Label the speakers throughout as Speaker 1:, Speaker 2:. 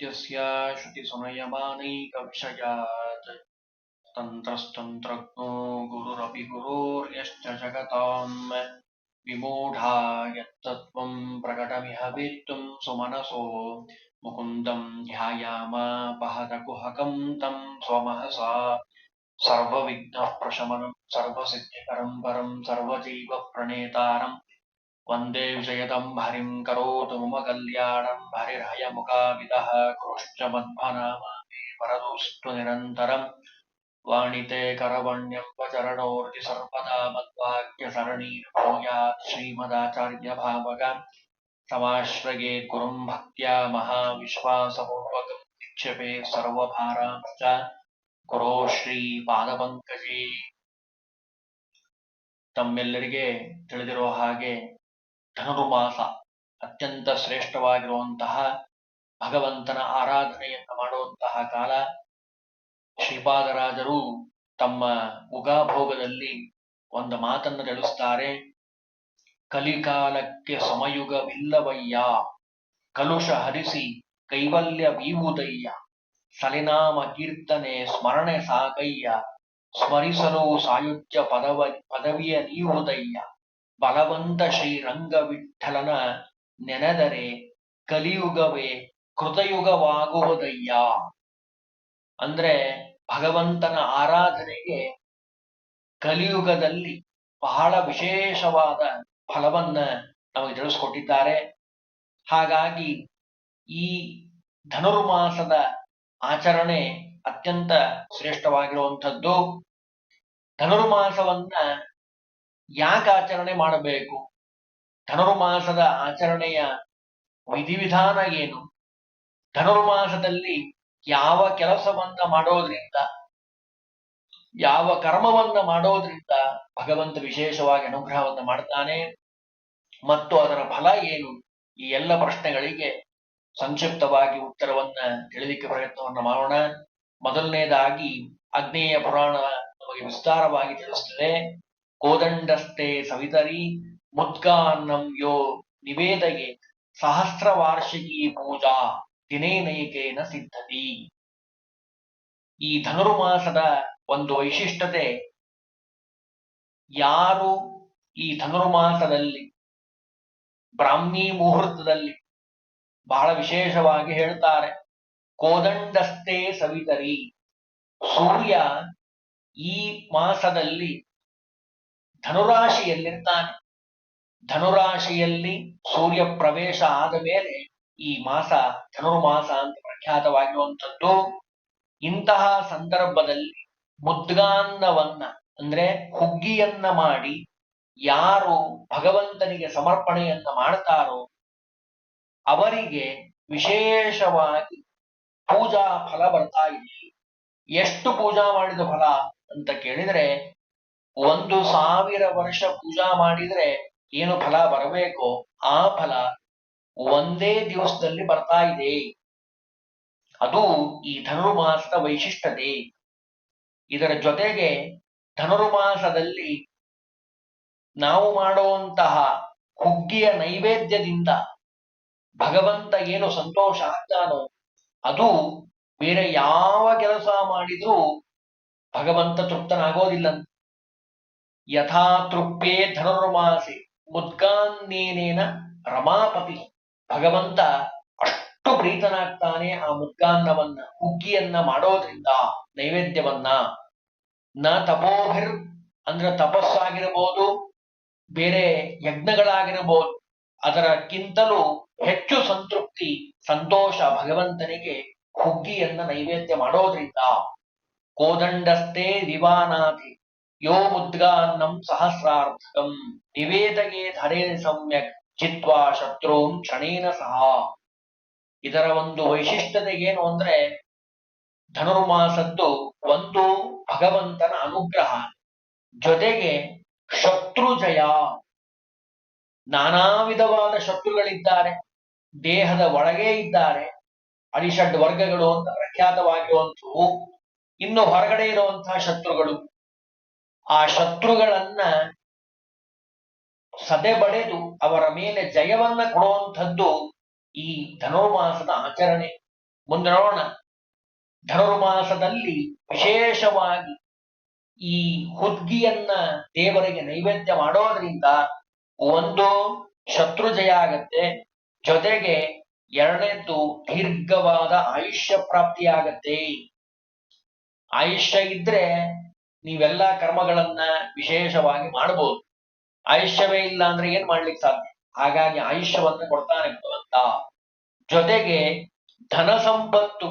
Speaker 1: जन्माद्यस्य श्रुतिसुनयमानैकविषयात् तन्त्रस्तन्त्रज्ञो गुरुरपि गुरोर्यश्च जगताम् विमूढा यत्तत्त्वम् प्रकटमिह वेत्तुम् सुमनसो। मुकुन्दम् ध्यायामापहतकुहकम् तम् स्वमहसा। सर्वविघ्नप्रशमनम् सर्वसिद्धिकरम् वन्दे विजयदम् हरिम् करोतु मम कल्याणम् हरिर्हयमुखाविदः कृष्ट मध्वनामामे वरदोऽस्तु निरन्तरम् वाणिते करवण्यम् वचरणोर्ति सर्वदा मद्वाक्यसरणीर्भूयात् श्रीमदाचार्यभावग समाश्रये गुरुम् भक्त्या महाविश्वासपूर्वकम् निक्षेपे सर्वभारांश्च ಗುರೋ ಶ್ರೀ ಪಾದಪಂಕಜಿ ತಮ್ಮೆಲ್ಲರಿಗೆ ತಿಳಿದಿರೋ ಹಾಗೆ ಧನುರ್ಮಾಸ ಅತ್ಯಂತ ಶ್ರೇಷ್ಠವಾಗಿರುವಂತಹ ಭಗವಂತನ ಆರಾಧನೆಯನ್ನು ಮಾಡುವಂತಹ ಕಾಲ. ಶ್ರೀಪಾದರಾಜರು ತಮ್ಮ ಉಗಾಭೋಗದಲ್ಲಿ ಒಂದು ಮಾತನ್ನು ತಿಳಿಸ್ತಾರೆ ಕಲಿಕಾಲಕ್ಕೆ ಸಮಯುಗವಿಲ್ಲವಯ್ಯ, ಕಲುಷ ಹರಿಸಿ ಕೈವಲ್ಯ ವೀವುದಯ್ಯ ಸಲಿನಾಮ ಕೀರ್ತನೆ ಸ್ಮರಣೆ ಸಾಕಯ್ಯ ಸ್ಮರಿಸಲು ಸಾಯುಜ್ಯ ಪದವ, ಪದವಿಯ ನೀವುದಯ್ಯ. ಬಲವಂತ ಶ್ರೀರಂಗ ವಿಠಲನ ನೆನೆದರೆ ಕಲಿಯುಗವೇ ಕೃತಯುಗವಾಗುವುದಯ್ಯ. ಅಂದ್ರೆ ಭಗವಂತನ ಆರಾಧನೆಗೆ ಕಲಿಯುಗದಲ್ಲಿ ಬಹಳ ವಿಶೇಷವಾದ ಫಲವನ್ನ ನಮಗೆ ತಿಳಿಸ್ಕೊಟ್ಟಿದ್ದಾರೆ. ಹಾಗಾಗಿ ಈ ಧನುರ್ಮಾಸದ ಆಚರಣೆ ಅತ್ಯಂತ ಶ್ರೇಷ್ಠವಾಗಿರುವಂಥದ್ದು. ಧನುರ್ಮಾಸವನ್ನ ಯಾಕೆ ಆಚರಣೆ ಮಾಡಬೇಕು? ಧನುರ್ಮಾಸದ ಆಚರಣೆಯ ವಿಧಿವಿಧಾನ ಏನು? ಧನುರ್ಮಾಸದಲ್ಲಿ ಯಾವ ಕೆಲಸವನ್ನ ಮಾಡೋದ್ರಿಂದ, ಯಾವ ಕರ್ಮವನ್ನ ಮಾಡೋದ್ರಿಂದ ಭಗವಂತ ವಿಶೇಷವಾಗಿ ಅನುಗ್ರಹವನ್ನು ಮಾಡ್ತಾನೆ? ಮತ್ತು ಅದರ ಫಲ ಏನು? ಈ ಎಲ್ಲ ಪ್ರಶ್ನೆಗಳಿಗೆ ಸಂಕ್ಷಿಪ್ತವಾಗಿ ಉತ್ತರವನ್ನ ತಿಳಿಲಿಕ್ಕೆ ಪ್ರಯತ್ನವನ್ನ ಮಾಡೋಣ. ಮೊದಲನೇದಾಗಿ, ಅಗ್ನೇಯ ಪುರಾಣ ನಮಗೆ ವಿಸ್ತಾರವಾಗಿ ತಿಳಿಸ್ತದೆ. ಕೋದಂಡಸ್ತೆ ಸವಿತರಿ ಮುದ್ಗಾನ್ನಂ ಯೋ ಸಹಸ್ರ ವಾರ್ಷಿಕಿ ಪೂಜಾ ದಿನೇನೈಕೇನ ಸಿದ್ಧತಿ. ಈ ಧನುರ್ಮಾಸದ ಒಂದು ವೈಶಿಷ್ಟ್ಯತೆ ಯಾರು ಈ ಧನುರ್ಮಾಸದಲ್ಲಿ ಬ್ರಾಹ್ಮಿ ಮುಹೂರ್ತದಲ್ಲಿ ಬಹಳ ವಿಶೇಷವಾಗಿ ಹೇಳ್ತಾರೆ. ಕೋದಂಡಸ್ತೆ ಸವಿತರಿ ಸೂರ್ಯ ಈ ಮಾಸದಲ್ಲಿ ಧನುರಾಶಿಯಲ್ಲಿರ್ತಾನೆ. ಧನುರಾಶಿಯಲ್ಲಿ ಸೂರ್ಯ ಪ್ರವೇಶ ಆದ ಮೇಲೆ ಈ ಮಾಸ ಧನುರ್ಮಾಸ ಅಂತ ಪ್ರಖ್ಯಾತವಾಗಿರುವಂಥದ್ದು. ಇಂತಹ ಸಂದರ್ಭದಲ್ಲಿ ಮುದ್ಗಾನ್ನವನ್ನ ಅಂದ್ರೆ ಹುಗ್ಗಿಯನ್ನ ಮಾಡಿ ಯಾರು ಭಗವಂತನಿಗೆ ಸಮರ್ಪಣೆಯನ್ನ ಮಾಡ್ತಾರೋ ಅವರಿಗೆ ವಿಶೇಷವಾಗಿ ಪೂಜಾ ಫಲ ಬರ್ತಾ ಇದೆ. ಎಷ್ಟು ಪೂಜಾ ಮಾಡಿದ ಫಲ ಅಂತ ಕೇಳಿದ್ರೆ ಒಂದು ಸಾವಿರ ವರ್ಷ ಪೂಜಾ ಮಾಡಿದ್ರೆ ಏನು ಫಲ ಬರಬೇಕೋ ಆ ಫಲ ಒಂದೇ ದಿವಸದಲ್ಲಿ ಬರ್ತಾ ಇದೆ. ಅದು ಈ ಧನುರ್ಮಾಸದ ವೈಶಿಷ್ಟ್ಯತೆ. ಇದರ ಜೊತೆಗೆ ಧನುರ್ಮಾಸದಲ್ಲಿ ನಾವು ಮಾಡುವಂತಹ ಹುಗ್ಗಿಯ ನೈವೇದ್ಯದಿಂದ ಭಗವಂತ ಏನು ಸಂತೋಷ ಆಗ್ತಾನೋ ಅದು ಬೇರೆ ಯಾವ ಕೆಲಸ ಮಾಡಿದ್ರೂ ಭಗವಂತ ತೃಪ್ತನಾಗೋದಿಲ್ಲ ಯಥಾ ತೃಪ್ಯೇ ಧನುರ್ಮಾಸಿ ಮುದ್ಗಾನ್ನೇನೇನ ರಮಾಪತಿ. ಭಗವಂತ ಅಷ್ಟು ಪ್ರೀತನಾಗ್ತಾನೆ ಆ ಮುದ್ಗಾನ್ನವನ್ನ ಹುಗ್ಗಿಯನ್ನ ಮಾಡೋದ್ರಿಂದ, ನೈವೇದ್ಯವನ್ನ. ನ ತಪೋಭಿರ್ ಅಂದ್ರೆ ತಪಸ್ಸಾಗಿರಬಹುದು ಬೇರೆ ಯಜ್ಞಗಳಾಗಿರಬಹುದು ಅದರಕ್ಕಿಂತಲೂ ಹೆಚ್ಚು ಸಂತೃಪ್ತಿ, ಸಂತೋಷ ಭಗವಂತನಿಗೆ ಹುಗ್ಗಿಯನ್ನ ನೈವೇದ್ಯ ಮಾಡೋದ್ರಿಂದ. ಕೋದಂಡಸ್ತೆ ದಿವಾನಾಥಿ ಯೋ ಮುದ್ಗಾನ್ನಂ ಸಹಸ್ರಾರ್ಥಕಂ ನಿವೇದಗೆ ಧರೆ ಸಮ್ಯಕ್ ಚಿತ್ವಾ ಶತ್ರುಂ ಕ್ಷಣೇನ ಸಹ ಇದರ ಒಂದು ವೈಶಿಷ್ಟ್ಯತೆ ಏನು ಅಂದ್ರೆ, ಧನುರ್ಮಾಸದ್ದು ಒಂದು ಭಗವಂತನ ಅನುಗ್ರಹ, ಜೊತೆಗೆ ಶತ್ರು ಜಯ ನಾನಾ ವಿಧವಾದ ಶತ್ರುಗಳಿದ್ದಾರೆ, ದೇಹದ ಒಳಗೇ ಇದ್ದಾರೆ ಅಡಿಷಡ್ ವರ್ಗಗಳು ಅಂತ ಪ್ರಖ್ಯಾತವಾಗಿರುವಂಥವು, ಇನ್ನು ಹೊರಗಡೆ ಇರುವಂತಹ ಶತ್ರುಗಳು. ಆ ಶತ್ರುಗಳನ್ನ ಸದೆ ಬಡೆದು ಅವರ ಮೇಲೆ ಜಯವನ್ನ ಕೊಡುವಂಥದ್ದು ಈ ಧನುರ್ಮಾಸದ ಆಚರಣೆ. ಮುಂದೆ ನೋಡೋಣ ಧನುರ್ಮಾಸದಲ್ಲಿ ವಿಶೇಷವಾಗಿ ಈ ಹುದ್ಗಿಯನ್ನ ದೇವರಿಗೆ ನೈವೇದ್ಯ ಮಾಡೋದ್ರಿಂದ ಒಂದು, ಶತ್ರು ಜಯ ಆಗತ್ತೆ. ಜೊತೆಗೆ ಎರಡನೇದ್ದು ದೀರ್ಘವಾದ ಆಯುಷ್ಯ ಪ್ರಾಪ್ತಿಯಾಗತ್ತೆ. ಆಯುಷ್ಯ ಇದ್ರೆ ನೀವೆಲ್ಲ ಕರ್ಮಗಳನ್ನ ವಿಶೇಷವಾಗಿ ಮಾಡಬಹುದು. ಆಯುಷ್ಯವೇ ಇಲ್ಲ ಅಂದ್ರೆ ಏನ್ ಮಾಡ್ಲಿಕ್ಕೆ ಸಾಧ್ಯ? ಹಾಗಾಗಿ ಆಯುಷ್ಯವನ್ನ ಕೊಡ್ತಾನೆ ಭಗವಂತ. ಜೊತೆಗೆ ಧನ ಸಂಪತ್ತು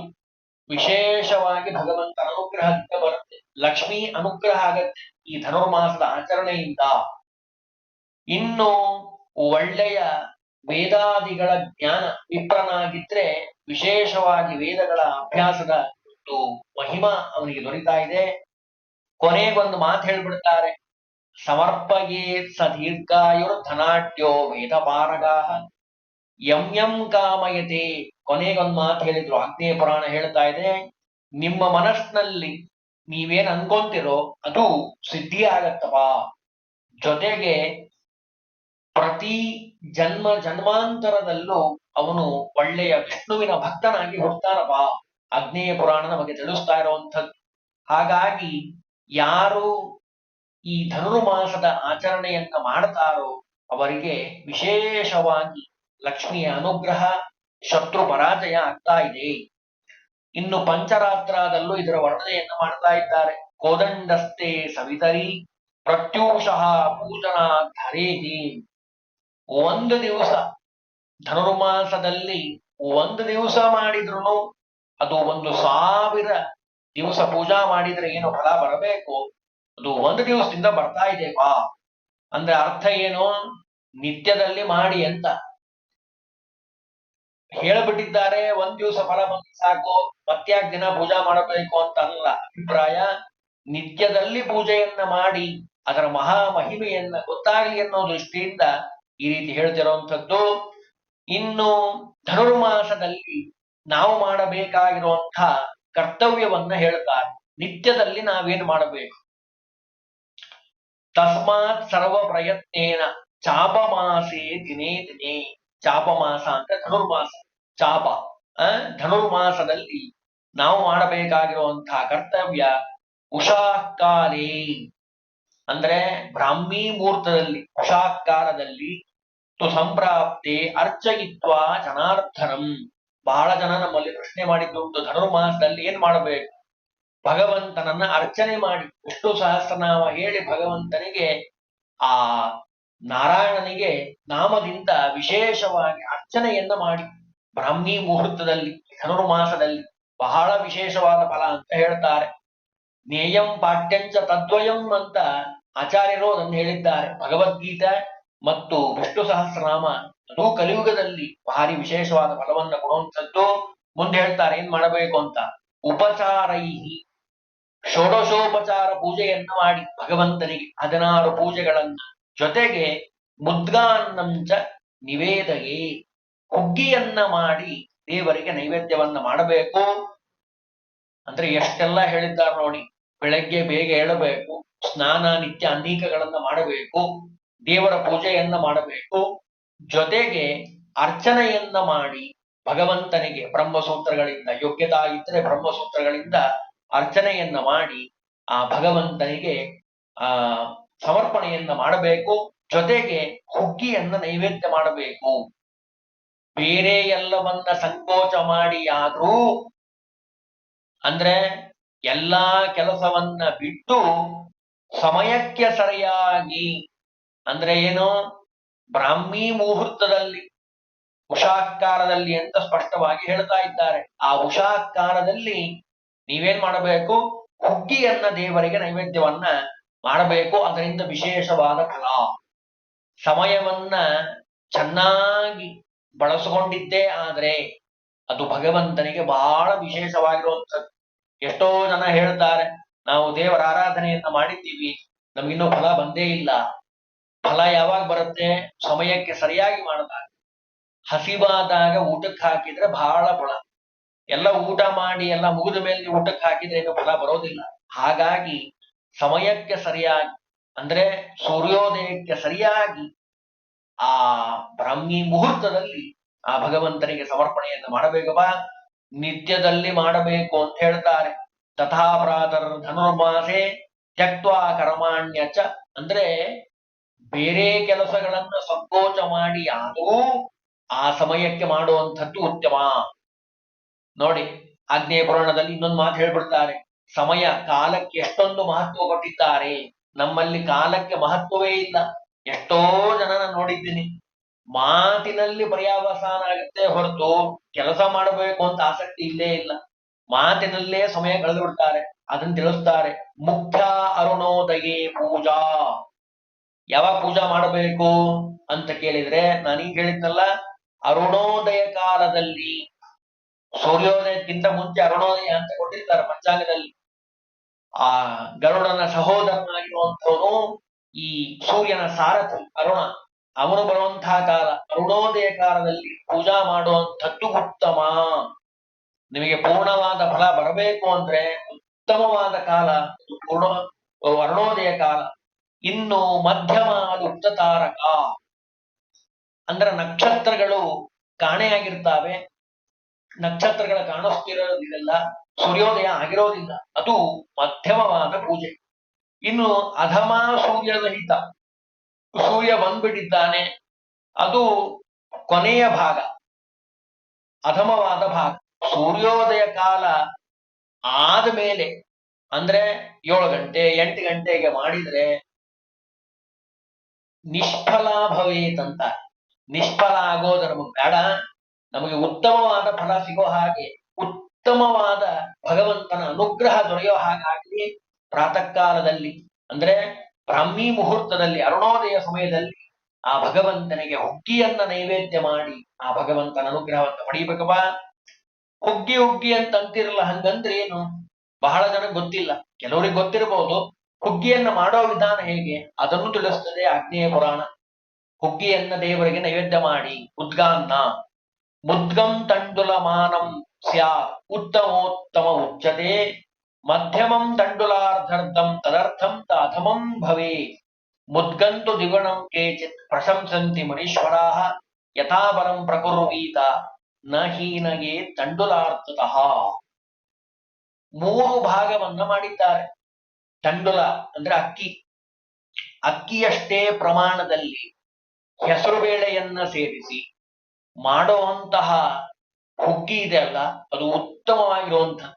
Speaker 1: ವಿಶೇಷವಾಗಿ ಭಗವಂತ ಅನುಗ್ರಹದಿಂದ ಬರುತ್ತೆ. ಲಕ್ಷ್ಮೀ ಅನುಗ್ರಹ ಆಗತ್ತೆ ಈ ಧನುರ್ಮಾಸದ ಆಚರಣೆಯಿಂದ. ಇನ್ನು ಒಳ್ಳೆಯ ವೇದಾದಿಗಳ ಜ್ಞಾನ ವಿಪ್ರನಾಗಿದ್ರೆ ವಿಶೇಷವಾಗಿ ವೇದಗಳ ಅಭ್ಯಾಸದ ಒಂದು ಮಹಿಮಾ ಅವನಿಗೆ ದೊರೀತಾ ಇದೆ. ಕೊನೆಗೊಂದು ಮಾತು ಹೇಳ್ಬಿಡ್ತಾರೆ. ಸಮರ್ಪಯೇ ಸ ದೀರ್ಘಾಯುರ್ ಧನಾಟ್ಯೋ ವೇದ ಪಾರಗಾಹ ಎಂ ಯಂ ಕಾಮಯತೆ. ಕೊನೆಗೊಂದು ಮಾತು ಹೇಳಿದ್ರು. ಆಗ್ನೇಯ ಪುರಾಣ ಹೇಳ್ತಾ ಇದೆ. ನಿಮ್ಮ ಮನಸ್ಸಿನಲ್ಲಿ ನೀವೇನ್ ಅನ್ಕೊಂತಿರೋ ಅದು ಸಿದ್ಧಿ ಆಗತ್ತಪ್ಪ ಜೊತೆಗೆ ಪ್ರತಿ ಜನ್ಮ ಜನ್ಮಾಂತರದಲ್ಲೂ ಅವನು ಒಳ್ಳೆಯ ವಿಷ್ಣುವಿನ ಭಕ್ತನಾಗಿ ಹುಡ್ತಾನಪ್ಪ ಅಗ್ನೇಯ ಪುರಾಣ ನಮಗೆ ತಿಳಿಸ್ತಾ ಇರುವಂಥದ್ದು. ಹಾಗಾಗಿ ಯಾರು ಈ ಧನುರ್ಮಾಸದ ಆಚರಣೆಯನ್ನ ಮಾಡ್ತಾರೋ ಅವರಿಗೆ ವಿಶೇಷವಾಗಿ ಲಕ್ಷ್ಮಿಯ ಅನುಗ್ರಹ, ಶತ್ರು ಪರಾಜಯ ಆಗ್ತಾ ಇದೆ. ಇನ್ನು ಪಂಚರಾತ್ರದಲ್ಲೂ ಇದರ ವರ್ಣನೆಯನ್ನು ಮಾಡ್ತಾ ಇದ್ದಾರೆ. ಕೋದಂಡಸ್ತೆ ಸವಿತರಿ, ಪ್ರತ್ಯೂಷಃ ಪೂಜನಾ ಧರೇಹಿ ಒಂದು ದಿವಸ ಧನುರ್ಮಾಸದಲ್ಲಿ ಒಂದು ದಿವಸ ಮಾಡಿದ್ರು ಅದು ಒಂದು ಸಾವಿರ ದಿವಸ ಪೂಜಾ ಮಾಡಿದ್ರೆ ಏನು ಫಲ ಬರಬೇಕು? ಅದು ಒಂದು ದಿವಸದಿಂದ ಬರ್ತಾ ಇದೆ ಬಾ ಅಂದ್ರೆ ಅರ್ಥ ಏನು? ನಿತ್ಯದಲ್ಲಿ ಮಾಡಿ ಅಂತ. ಹೇಳ್ಬಿಟ್ಟಿದ್ದಾರೆ, ಒಂದ್ ದಿವಸ ಫಲ ಬಂದ್ರೆ ಸಾಕು ಮತ್ತ್ಯಾಕ್ ದಿನ ಪೂಜಾ ಮಾಡಬೇಕು ಅಂತ ಅಲ್ಲ ಅಭಿಪ್ರಾಯ. ನಿತ್ಯದಲ್ಲಿ ಪೂಜೆಯನ್ನ ಮಾಡಿ, ಅದರ ಮಹಾ ಮಹಿಮೆಯನ್ನ ಗೊತ್ತಾಗ್ಲಿ ಅನ್ನೋ ದೃಷ್ಟಿಯಿಂದ ಈ ರೀತಿ ಹೇಳ್ತಿರುವಂಥದ್ದು ಇನ್ನು ಧನುರ್ಮಾಸದಲ್ಲಿ ನಾವು ಮಾಡಬೇಕಾಗಿರುವಂತಹ ಕರ್ತವ್ಯವನ್ನ ಹೇಳ್ತಾರೆ. ನಿತ್ಯದಲ್ಲಿ ನಾವೇನ್ ಮಾಡಬೇಕು? ತಸ್ಮಾತ್ ಸರ್ವ ಪ್ರಯತ್ನೇನ ಚಾಪಮಾಸೆ ದಿನೇ ದಿನೇ. ಚಾಪಮಾಸ ಅಂತ ಧನುರ್ಮಾಸ. ಚಾಪ, ಆ, ಧನುರ್ಮಾಸದಲ್ಲಿ ನಾವು ಮಾಡಬೇಕಾಗಿರುವಂತಹ ಕರ್ತವ್ಯ ಉಷಾಕಾಲೇ. ಅಂದ್ರೆ ಬ್ರಾಹ್ಮೀ ಮುಹೂರ್ತದಲ್ಲಿ, ಉಷಾಕಾಲದಲ್ಲಿ ತು ಸಂಪ್ರಾಪ್ತೆ ಅರ್ಚಯಿತ್ವ ಜನಾರ್ದನಂ ಬಹಳ ಜನ ನಮ್ಮಲ್ಲಿ ಪ್ರಶ್ನೆ ಮಾಡಿದ್ದುಂಟು ಧನುರ್ಮಾಸದಲ್ಲಿ ಏನ್ ಮಾಡಬೇಕು? ಭಗವಂತನನ್ನ ಅರ್ಚನೆ ಮಾಡಿ, ವಿಷ್ಣು ಸಹಸ್ರನಾಮ ಹೇಳಿ ಭಗವಂತನಿಗೆ, ಆ ನಾರಾಯಣನಿಗೆ ನಾಮದಿಂದ ವಿಶೇಷವಾಗಿ ಅರ್ಚನೆಯನ್ನ ಮಾಡಿ. ಬ್ರಾಹ್ಮಿ ಮುಹೂರ್ತದಲ್ಲಿ, ಧನುರ್ಮಾಸದಲ್ಲಿ ಬಹಳ ವಿಶೇಷವಾದ ಫಲ ಅಂತ ಹೇಳ್ತಾರೆ. ನೇಯಂ ಪಾಠ್ಯಂಚ ತದ್ವಯಂ ಅಂತ ಆಚಾರ್ಯರು ಅದನ್ನು ಹೇಳಿದ್ದಾರೆ. ಭಗವದ್ಗೀತೆ ಮತ್ತು ವಿಷ್ಣು ಸಹಸ್ರನಾಮ ಅದು ಕಲಿಯುಗದಲ್ಲಿ ಭಾರಿ ವಿಶೇಷವಾದ ಫಲವನ್ನ ಕೊಡುವಂಥದ್ದು ಮುಂದೆ ಹೇಳ್ತಾರೆ, ಏನ್ ಮಾಡಬೇಕು ಅಂತ? ಉಪಚಾರೈಹಿ. ಷೋಡಶೋಪಚಾರ ಪೂಜೆಯನ್ನು ಮಾಡಿ ಭಗವಂತನಿಗೆ ಹದಿನಾರು ಪೂಜೆಗಳನ್ನ. ಜೊತೆಗೆ ಮುದ್ಗಾನ್ನಂಚ ನಿವೇದಯೇ. ಹುಗ್ಗಿಯನ್ನ ಮಾಡಿ ದೇವರಿಗೆ ನೈವೇದ್ಯವನ್ನ ಮಾಡಬೇಕು. ಅಂದ್ರೆ ಎಷ್ಟೆಲ್ಲ ಹೇಳಿದ್ದಾರೆ ನೋಡಿ, ಬೆಳಗ್ಗೆ ಬೇಗ ಏಳಬೇಕು, ಸ್ನಾನ ನಿತ್ಯ ಅನೇಕಗಳನ್ನ ಮಾಡಬೇಕು, ದೇವರ ಪೂಜೆಯನ್ನ ಮಾಡಬೇಕು. ಜೊತೆಗೆ ಅರ್ಚನೆಯನ್ನ ಮಾಡಿ ಭಗವಂತನಿಗೆ ಬ್ರಹ್ಮಸೂತ್ರಗಳಿಂದ, ಯೋಗ್ಯತಾ ಇದ್ರೆ ಬ್ರಹ್ಮಸೂತ್ರಗಳಿಂದ ಅರ್ಚನೆಯನ್ನ ಮಾಡಿ ಆ ಭಗವಂತನಿಗೆ ಆ ಸಮರ್ಪಣೆಯನ್ನ ಮಾಡಬೇಕು. ಜೊತೆಗೆ ಹುಗ್ಗಿಯನ್ನ ನೈವೇದ್ಯ ಮಾಡಬೇಕು. ಬೇರೆ ಎಲ್ಲವನ್ನ ಸಂಕೋಚ ಮಾಡಿ ಅಂದ್ರೆ ಎಲ್ಲಾ ಕೆಲಸವನ್ನ ಬಿಟ್ಟು ಸಮಯಕ್ಕೆ ಸರಿಯಾಗಿ ಅಂದ್ರೆ ಏನು ಬ್ರಾಹ್ಮಿ ಮುಹೂರ್ತದಲ್ಲಿ ಉಷಾಕಾರದಲ್ಲಿ ಅಂತ ಸ್ಪಷ್ಟವಾಗಿ ಹೇಳ್ತಾ ಇದ್ದಾರೆ. ಆ ಉಷಾಕಾರದಲ್ಲಿ ನೀವೇನ್ ಮಾಡಬೇಕು? ಹುಗ್ಗಿಯನ್ನ ದೇವರಿಗೆ ನೈವೇದ್ಯವನ್ನ ಮಾಡಬೇಕು. ಅದರಿಂದ ವಿಶೇಷವಾದ ಫಲ. ಸಮಯವನ್ನ ಚೆನ್ನಾಗಿ ಬಳಸಿಕೊಂಡಿದ್ದೇ ಆದ್ರೆ ಅದು ಭಗವಂತನಿಗೆ ಬಹಳ ವಿಶೇಷವಾಗಿರುವಂಥದ್ದು. ಎಷ್ಟೋ ಜನ ಹೇಳ್ತಾರೆ, ನಾವು ದೇವರ ಆರಾಧನೆಯನ್ನ ಮಾಡಿದ್ದೀವಿ, ನಮ್ಗಿನ್ನೂ ಫಲ ಬಂದೇ ಇಲ್ಲ. ಫಲ ಯಾವಾಗ ಬರುತ್ತೆ? ಸಮಯಕ್ಕೆ ಸರಿಯಾಗಿ ಮಾಡಿದಾಗ. ಹಸಿವಾದಾಗ ಊಟಕ್ಕೆ ಹಾಕಿದ್ರೆ ಬಹಳ ಫಲ ಎಲ್ಲ ಊಟ ಮಾಡಿ ಎಲ್ಲ ಮುಗಿದ ಮೇಲೆ ಊಟಕ್ಕೆ ಹಾಕಿದ್ರೆ ಏನು ಫಲ ಬರೋದಿಲ್ಲ. ಹಾಗಾಗಿ ಸಮಯಕ್ಕೆ ಸರಿಯಾಗಿ, ಅಂದ್ರೆ ಸೂರ್ಯೋದಯಕ್ಕೆ ಸರಿಯಾಗಿ ಆ ಬ್ರಾಹ್ಮಿ ಮುಹೂರ್ತದಲ್ಲಿ ಆ ಭಗವಂತನಿಗೆ ಸಮರ್ಪಣೆಯನ್ನು ಮಾಡಬೇಕಪ್ಪ ನಿತ್ಯದಲ್ಲಿ ಮಾಡಬೇಕು ಅಂತ ಹೇಳ್ತಾರೆ. ತಥಾ ಧನುರ್ಮಾಸೆ ತ್ಯಕ್ವಾ ಕರ್ಮಾಣ್ಯ ಚ ಅಂದ್ರೆ ಬೇರೆ ಕೆಲಸಗಳನ್ನ ಸಂಕೋಚ ಮಾಡಿ ಆದರೂ ಆ ಸಮಯಕ್ಕೆ ಮಾಡುವಂಥದ್ದು ಉತ್ತಮ. ನೋಡಿ, ಆಗ್ನೇಯ ಪುರಾಣದಲ್ಲಿ ಇನ್ನೊಂದು ಮಾತು ಹೇಳ್ಬಿಡ್ತಾರೆ. ಸಮಯ ಕಾಲಕ್ಕೆ ಎಷ್ಟೊಂದು ಮಹತ್ವ ಕೊಟ್ಟಿದ್ದಾರೆ. ನಮ್ಮಲ್ಲಿ ಕಾಲಕ್ಕೆ ಮಹತ್ವವೇ ಇಲ್ಲ. ಎಷ್ಟೋ ಜನನ ನೋಡಿದ್ದೀನಿ. ಮಾತಿನಲ್ಲಿ ಪರ್ಯಾವಸಾನ ಆಗುತ್ತೆ ಹೊರತು ಕೆಲಸ ಮಾಡಬೇಕು ಅಂತ ಆಸಕ್ತಿ ಇಲ್ಲೇ ಇಲ್ಲ. ಮಾತಿನಲ್ಲೇ ಸಮಯ ಕಳೆದು ಬಿಡ್ತಾರೆ ಅದನ್ನ ತಿಳಿಸ್ತಾರೆ. ಮುಖ್ಯ ಅರುಣೋದಯೇ ಪೂಜಾ. ಯಾವಾಗ ಪೂಜಾ ಮಾಡಬೇಕು ಅಂತ ಕೇಳಿದ್ರೆ ನಾನೀಗ ಹೇಳಿದ್ನಲ್ಲ, ಅರುಣೋದಯ ಕಾಲದಲ್ಲಿ, ಸೂರ್ಯೋದಯಕ್ಕಿಂತ ಮುಂಚೆ ಅರುಣೋದಯ ಅಂತ ಕೊಟ್ಟಿರ್ತಾರೆ ಪಂಚಾಂಗದಲ್ಲಿ. ಆ ಗರುಡನ ಸಹೋದರನಾಗಿರುವಂತವನು ಈ ಸೂರ್ಯನ ಸಾರಥಿ ಅರುಣ. ಅವನು ಬರುವಂತಹ ಕಾಲ, ಅರುಣೋದಯ ಕಾಲದಲ್ಲಿ ಪೂಜಾ ಮಾಡುವಂಥದ್ದು ಉತ್ತಮ. ನಿಮಗೆ ಪೂರ್ಣವಾದ ಫಲ ಬರಬೇಕು ಅಂದ್ರೆ ಉತ್ತಮವಾದ ಕಾಲ ಪೂರ್ಣ, ಅರುಣೋದಯ ಕಾಲ. ಇನ್ನು ಮಧ್ಯಮ ಅದು ತಾರಕ ಅಂದ್ರೆ ನಕ್ಷತ್ರಗಳು ಕಾಣೆಯಾಗಿರ್ತಾವೆ ನಕ್ಷತ್ರಗಳ ಕಾಣಿಸ್ತಿರೋದಿಲ್ಲ, ಸೂರ್ಯೋದಯ ಆಗಿರೋದಿಲ್ಲ. ಅದು ಮಧ್ಯಮವಾದ ಪೂಜೆ. ಇನ್ನು ಅಧಮ ಸೂರ್ಯರಹಿತ ಸೂರ್ಯ ಬಂದ್ಬಿಟ್ಟಿದ್ದಾನೆ. ಅದು ಕೊನೆಯ ಭಾಗ. ಅಧಮವಾದ ಭಾಗ. ಸೂರ್ಯೋದಯ ಕಾಲ ಆದ್ಮೇಲೆ, ಅಂದ್ರೆ ಏಳು ಗಂಟೆ ಎಂಟು ಗಂಟೆಗೆ ಮಾಡಿದ್ರೆ ನಿಷ್ಫಲ ಭವೇತಂತ ನಿಷ್ಫಲ ಆಗೋದು ನಮಗೆ ಬೇಡ. ನಮಗೆ ಉತ್ತಮವಾದ ಫಲ ಸಿಗೋ ಹಾಗೆ ಉತ್ತಮವಾದ ಭಗವಂತನ ಅನುಗ್ರಹ ದೊರೆಯೋ ಹಾಗಾಗಿ ಪ್ರಾತಃ ಕಾಲದಲ್ಲಿ ಅಂದ್ರೆ ಬ್ರಾಹ್ಮಿ ಮುಹೂರ್ತದಲ್ಲಿ, ಅರುಣೋದಯ ಸಮಯದಲ್ಲಿ ಆ ಭಗವಂತನಿಗೆ ಹುಗ್ಗಿಯನ್ನ ನೈವೇದ್ಯ ಮಾಡಿ ಆ ಭಗವಂತನ ಅನುಗ್ರಹವನ್ನು ಪಡೀಬೇಕಪ್ಪ ಹುಗ್ಗಿ ಹುಗ್ಗಿ ಅಂತ ಅಂತಿರಲ್ಲ, ಹಂಗಂದ್ರೆ ಏನು? ಬಹಳ ಜನ ಗೊತ್ತಿಲ್ಲ. ಕೆಲವ್ರಿಗೆ ಗೊತ್ತಿರಬಹುದು ಹುಗ್ಗಿಯನ್ನ ಮಾಡೋ ವಿಧಾನ ಹೇಗೆ? ಅದನ್ನು ತಿಳಿಸ್ತದೆ ಆಗ್ನೇಯ ಪುರಾಣ. ಹುಗ್ಗಿಯನ್ನ ದೇವರಿಗೆ ನೈವೇದ್ಯ ಮಾಡಿ, ಉದ್ಗಾನ್ನ. ಮುದ್ಗಂ ತಂಡುಲ ಮಾನಂ ಸ್ಯಾತ್. ಉತ್ತಮೋತ್ತಮ ಉಚ್ಚತೆ ಮಧ್ಯಮಂ ತಂಡುಲಾರ್ಧರ್ಧಂ ತದರ್ಥಂ ತಾಥಮಂ ಭವೇ ಮುದ್ಗಂತು ದ್ವಿಗುಣಂ ಕೇಚಿತ್ ಪ್ರಶಂಸಂತಿ ಮನೀಶ್ವರಾಃ ಯಥಾಬಲಂ ಪ್ರಕುರ್ವೀತ ನ ಹೀನಗೆ ತಂಡುಲಾರ್ಧತಃ. ಮೂರು ಭಾಗವನ್ನ ಮಾಡಿದ್ದಾರೆ. ತಂಡುಲ ಅಂದ್ರೆ ಅಕ್ಕಿ. ಅಕ್ಕಿಯಷ್ಟೇ ಪ್ರಮಾಣದಲ್ಲಿ ಹೆಸರುಬೇಳೆಯನ್ನ ಸೇರಿಸಿ ಮಾಡುವಂತಹ ಹುಗ್ಗಿ ಇದೆ ಅಲ್ಲ, ಅದು ಉತ್ತಮವಾಗಿರುವಂತಹ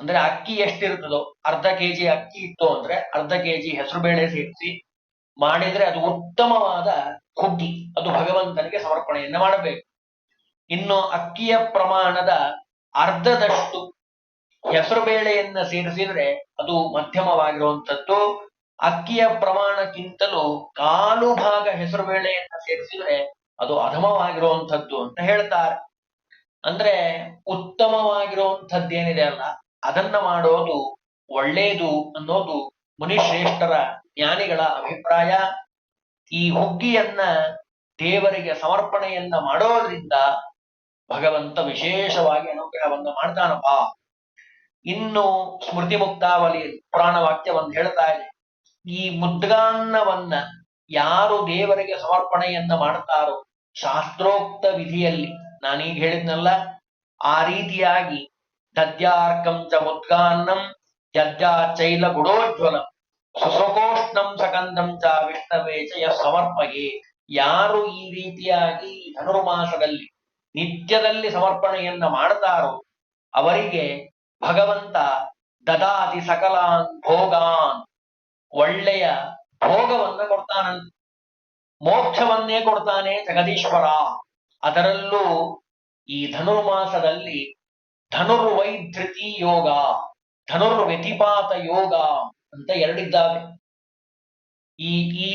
Speaker 1: ಅಂದ್ರೆ ಅಕ್ಕಿ ಎಷ್ಟಿರ್ತದೋ, ಅರ್ಧ ಕೆಜಿ ಅಕ್ಕಿ ಇತ್ತು ಅಂದ್ರೆ ಅರ್ಧ ಕೆಜಿ ಹೆಸರುಬೇಳೆ ಸೇರಿಸಿ ಮಾಡಿದ್ರೆ ಅದು ಉತ್ತಮವಾದ ಹುಗ್ಗಿ. ಅದು ಭಗವಂತನಿಗೆ ಸಮರ್ಪಣೆಯನ್ನ ಮಾಡಬೇಕು. ಇನ್ನು ಅಕ್ಕಿಯ ಪ್ರಮಾಣದ ಅರ್ಧದಷ್ಟು ಹೆಸರುಬೇಳೆಯನ್ನ ಸೇರಿಸಿದ್ರೆ ಅದು ಮಧ್ಯಮವಾಗಿರುವಂಥದ್ದು. ಅಕ್ಕಿಯ ಪ್ರಮಾಣಕ್ಕಿಂತಲೂ ಕಾಲು ಭಾಗ ಹೆಸರು ಬೇಳೆಯನ್ನ ಸೇರಿಸಿದ್ರೆ ಅದು ಅಧಮವಾಗಿರುವಂಥದ್ದು ಅಂತ ಹೇಳ್ತಾರೆ. ಅಂದ್ರೆ ಉತ್ತಮವಾಗಿರುವಂಥದ್ದೇನಿದೆ ಅಲ್ಲ, ಅದನ್ನ ಮಾಡೋದು ಒಳ್ಳೇದು ಅನ್ನೋದು ಮುನಿಶ್ರೇಷ್ಠರ ಜ್ಞಾನಿಗಳ ಅಭಿಪ್ರಾಯ. ಈ ಹುಗ್ಗಿಯನ್ನ ದೇವರಿಗೆ ಸಮರ್ಪಣೆಯನ್ನ ಮಾಡೋದ್ರಿಂದ ಭಗವಂತ ವಿಶೇಷವಾಗಿ ಅನುಗ್ರಹವನ್ನು ಮಾಡ್ತಾನಪ್ಪ. ಇನ್ನು ಸ್ಮೃತಿ ಮುಕ್ತಾವಲಿ ಪುರಾಣ ವಾಕ್ಯ ಒಂದು ಹೇಳ್ತಾ ಇದೆ. ಈ ಮುದ್ಗಾನ್ನವನ್ನ ಯಾರು ದೇವರಿಗೆ ಸಮರ್ಪಣೆಯನ್ನ ಮಾಡ್ತಾರೋ ಶಾಸ್ತ್ರೋಕ್ತ ವಿಧಿಯಲ್ಲಿ, ನಾನೀಗ ಹೇಳಿದ್ನಲ್ಲ, ಆ ರೀತಿಯಾಗಿ ದದ್ಯಾರ್ಕಂ ಚ ಮುದ್ಗಾನ್ನಂ ಯದ್ಯಾ ಚೈಲ ಗುಡೋಜ್ವಲಂ ಸುಸಕೋಷ್ಣಂ ಸಕಂದಂ ಚ ವಿಷ್ಣವೇ ಚ ಸಮರ್ಪಗೆ ಯಾರು ಈ ರೀತಿಯಾಗಿ ಧನುರ್ಮಾಸದಲ್ಲಿ ನಿತ್ಯದಲ್ಲಿ ಸಮರ್ಪಣೆಯನ್ನ ಮಾಡ್ತಾರೋ ಅವರಿಗೆ ಭಗವಂತ ದದಾತಿ ಸಕಲಾನ್ ಭೋಗಾನ್. ಒಳ್ಳೆಯ ಭೋಗವನ್ನ ಕೊಡ್ತಾನಂತ. ಮೋಕ್ಷವನ್ನೇ ಕೊಡ್ತಾನೆ ಜಗದೀಶ್ವರ. ಅದರಲ್ಲೂ ಈ ಧನುರ್ಮಾಸದಲ್ಲಿ ಧನುರ್ವೈಧೃತಿ ಯೋಗ ಧನುರ್ವ್ಯತಿಪಾತ ಯೋಗ ಅಂತ ಎರಡಿದ್ದಾವೆ. ಈ ಈ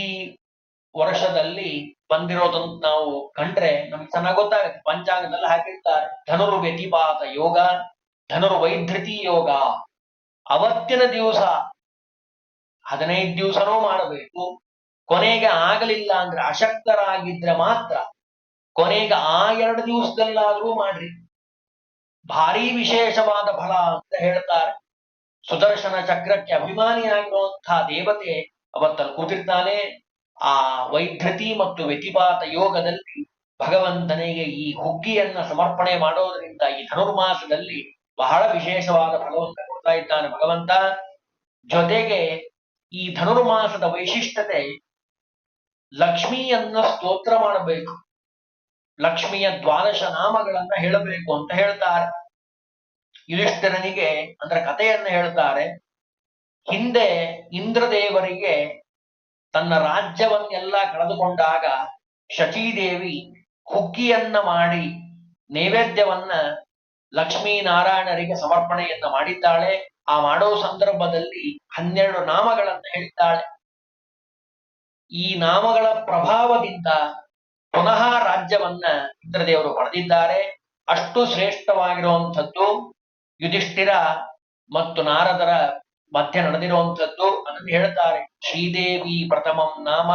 Speaker 1: ವರ್ಷದಲ್ಲಿ ಬಂದಿರೋದಂತ ನಾವು ಕಂಡ್ರೆ ನಮ್ಗೆ ಚೆನ್ನಾಗಿ ಗೊತ್ತಾಗುತ್ತೆ. ಪಂಚಾಂಗದಲ್ಲಿ ಹಾಕಿರ್ತಾರೆ. ಧನುರ್ವ್ಯತಿಪಾತ ಯೋಗ ಧನುರ್ವೈಧೃತಿ ಯೋಗ ಅವತ್ತಿನ ದಿವಸ ಹದಿನೈದು ದಿವಸನೂ ಮಾಡಬೇಕು. ಕೊನೆಗೆ ಆಗಲಿಲ್ಲ ಅಂದ್ರೆ ಅಶಕ್ತರಾಗಿದ್ರೆ ಮಾತ್ರ ಕೊನೆಗೆ ಆ ಎರಡು ದಿವಸದಲ್ಲಾದ್ರೂ ಮಾಡ್ರಿ. ಭಾರಿ ವಿಶೇಷವಾದ ಫಲ ಅಂತ ಹೇಳ್ತಾರೆ. ಸುದರ್ಶನ ಚಕ್ರಕ್ಕೆ ಅಭಿಮಾನಿಯಾಗಿರುವಂತಹ ದೇವತೆ ಅವತ್ತಲ್ಲಿ ಕೂತಿರ್ತಾನೆ. ಆ ವೈದ್ಯತಿ ಮತ್ತು ವ್ಯತಿಪಾತ ಯೋಗದಲ್ಲಿ ಭಗವಂತನಿಗೆ ಈ ಹುಗ್ಗಿಯನ್ನ ಸಮರ್ಪಣೆ ಮಾಡೋದರಿಂದ ಈ ಧನುರ್ಮಾಸದಲ್ಲಿ ಬಹಳ ವಿಶೇಷವಾದ ಫಲವನ್ನು ಕೊಡ್ತಾ ಇದ್ದಾನೆ ಭಗವಂತ. ಜೊತೆಗೆ ಈ ಧನುರ್ಮಾಸದ ವೈಶಿಷ್ಟ್ಯತೆ ಲಕ್ಷ್ಮಿಯನ್ನ ಸ್ತೋತ್ರ ಮಾಡಬೇಕು. ಲಕ್ಷ್ಮಿಯ ದ್ವಾದಶ ನಾಮಗಳನ್ನ ಹೇಳಬೇಕು ಅಂತ ಹೇಳ್ತಾರೆ. ಯುಧಿಷ್ಠಿರನಿಗೆ ಅಂದ್ರೆ ಕಥೆಯನ್ನ ಹೇಳ್ತಾರೆ. ಹಿಂದೆ ಇಂದ್ರದೇವರಿಗೆ ತನ್ನ ರಾಜ್ಯವನ್ನೆಲ್ಲ ಕಳೆದುಕೊಂಡಾಗ ಶಚೀದೇವಿ ಹುಗ್ಗಿಯನ್ನ ಮಾಡಿ ನೈವೇದ್ಯವನ್ನ ಲಕ್ಷ್ಮೀನಾರಾಯಣರಿಗೆ ಸಮರ್ಪಣೆಯನ್ನ ಮಾಡಿದ್ದಾಳೆ. ಆ ಮಾಡೋ ಸಂದರ್ಭದಲ್ಲಿ ಹನ್ನೆರಡು ನಾಮಗಳನ್ನ ಹೇಳಿದ್ದಾಳೆ. ಈ ನಾಮಗಳ ಪ್ರಭಾವದಿಂದ ಪುನಃ ರಾಜ್ಯವನ್ನ ಇಂದ್ರದೇವರು ಪಡೆದಿದ್ದಾರೆ. ಅಷ್ಟು ಶ್ರೇಷ್ಠವಾಗಿರುವಂಥದ್ದು ಯುಧಿಷ್ಠಿರ ಮತ್ತು ನಾರದರ ಮಧ್ಯ ನಡೆದಿರುವಂಥದ್ದು ಅದನ್ನು ಹೇಳ್ತಾರೆ. ಶ್ರೀದೇವಿ ಪ್ರಥಮಂ ನಾಮ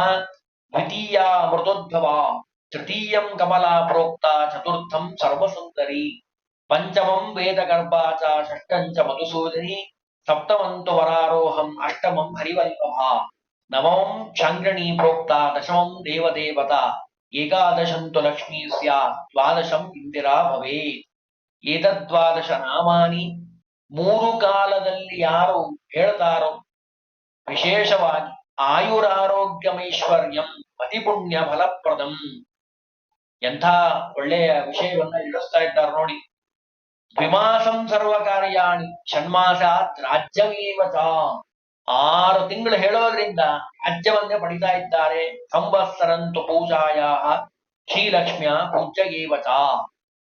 Speaker 1: ದ್ವಿತೀಯ ಮೃದೋದ್ಭವ ತೃತೀಯಂ ಕಮಲಾ ಪ್ರೋಕ್ತ ಚತುರ್ಥಂ ಸರ್ವಸುಂದರಿ. ಪಂಚಮಂ ವೇದಗರ್ಭಾ ಚ ಷಷ್ಟಂಚ ಮಧುಸೂದನಿ ಸಪ್ತಮಂತು ವರಾರೋಹಂ ಅಷ್ಟಮಂ ಹರಿವಲ್ಲಭ ನವಮಂ ಚಾಂಗ್ರಣಿ ಪ್ರೋಕ್ತ ದಶಮಂ ದೇವದೇವತಾ ಏಕಾದಶಂತು ಲಕ್ಷ್ಮೀ ಸ್ಯಾತ್ ದ್ವಾದಶಂ ಇಂದಿರಾ ಭವೇತ್. ಏತದ್ವಾದಶ ನಾಮಾನಿ ಮೂರು ಕಾಲದಲ್ಲಿ ಯಾರು ಹೇಳ್ತಾರೋ ವಿಶೇಷವಾಗಿ ಆಯುರಾರೋಗ್ಯಮೈಶ್ವರ್ಯಂ ಅತಿಪುಣ್ಯ ಫಲಪ್ರದಂ ಎಂಥ ಒಳ್ಳೆಯ ವಿಷಯವನ್ನ ಇಳಿಸ್ತಾ ಇದ್ದಾರೆ ನೋಡಿ. ದ್ವಿಮಾಸಂ ಸರ್ವ ಕಾರ್ಯಾಣಿ ಷಣ್ಮಾಸಾತ್ ರಾಜ್ಯಮೇವ ಆರು ತಿಂಗಳು ಹೇಳೋದ್ರಿಂದ ರಾಜ್ಯವನ್ನೇ ಪಡಿತಾ ಇದ್ದಾರೆ. ಸಂವತ್ಸರಂತು ಪೂಜಾಯ ಶ್ರೀಲಕ್ಷ್ಮಿಯ ಪೂಜ್ಯ ಏವ ಚ.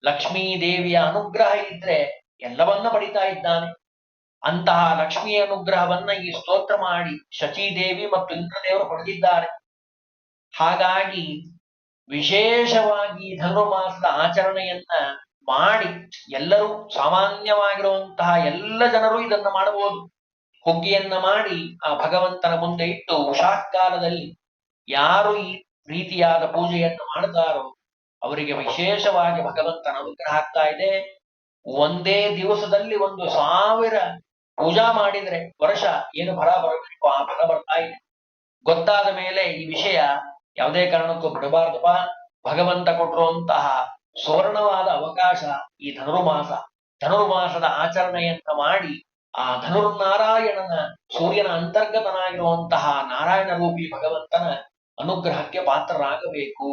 Speaker 1: ಲಕ್ಷ್ಮೀ ದೇವಿಯ ಅನುಗ್ರಹ ಇದ್ರೆ ಎಲ್ಲವನ್ನ ಪಡಿತಾ ಇದ್ದಾನೆ. ಅಂತಹ ಲಕ್ಷ್ಮಿಯ ಅನುಗ್ರಹವನ್ನ ಈ ಸ್ತೋತ್ರ ಮಾಡಿ ಶಚಿದೇವಿ ಮತ್ತು ಇಂದ್ರದೇವರು ಪಡೆದಿದ್ದಾರೆ. ಹಾಗಾಗಿ ವಿಶೇಷವಾಗಿ ಧನುರ್ಮಾಸದ ಆಚರಣೆಯನ್ನ ಮಾಡಿ ಎಲ್ಲರೂ ಸಾಮಾನ್ಯವಾಗಿರುವಂತಹ ಎಲ್ಲ ಜನರು ಇದನ್ನ ಮಾಡಬಹುದು. ಹುಗ್ಗಿಯನ್ನ ಮಾಡಿ ಆ ಭಗವಂತನ ಮುಂದೆ ಇಟ್ಟು ಉಷಾಕಾಲದಲ್ಲಿ ಯಾರು ಈ ರೀತಿಯಾದ ಪೂಜೆಯನ್ನು ಮಾಡ್ತಾರೋ ಅವರಿಗೆ ವಿಶೇಷವಾಗಿ ಭಗವಂತನ ಅನುಗ್ರಹ ಆಗ್ತಾ ಇದೆ. ಒಂದೇ ದಿವಸದಲ್ಲಿ ಒಂದು ಸಾವಿರ ಪೂಜಾ ಮಾಡಿದ್ರೆ ವರ್ಷ ಏನು ಫಲ ಬರಬೇಕು? ಆ ಫಲ ಬರ್ತಾ ಇದೆ. ಗೊತ್ತಾದ ಮೇಲೆ ಈ ವಿಷಯ ಯಾವುದೇ ಕಾರಣಕ್ಕೂ ಬಿಡಬಾರ್ದಪ್ಪ. ಭಗವಂತ ಕೊಟ್ಟಿರುವಂತಹ ಸುವರ್ಣವಾದ ಅವಕಾಶ ಈ ಧನುರ್ಮಾಸ. ಧನುರ್ಮಾಸದ ಆಚರಣೆಯನ್ನ ಮಾಡಿ ಆ ಧನುರ್ನಾರಾಯಣನ ಸೂರ್ಯನ ಅಂತರ್ಗತನಾಗಿರುವಂತಹ ನಾರಾಯಣ ರೂಪಿ ಭಗವಂತನ ಅನುಗ್ರಹಕ್ಕೆ ಪಾತ್ರರಾಗಬೇಕು.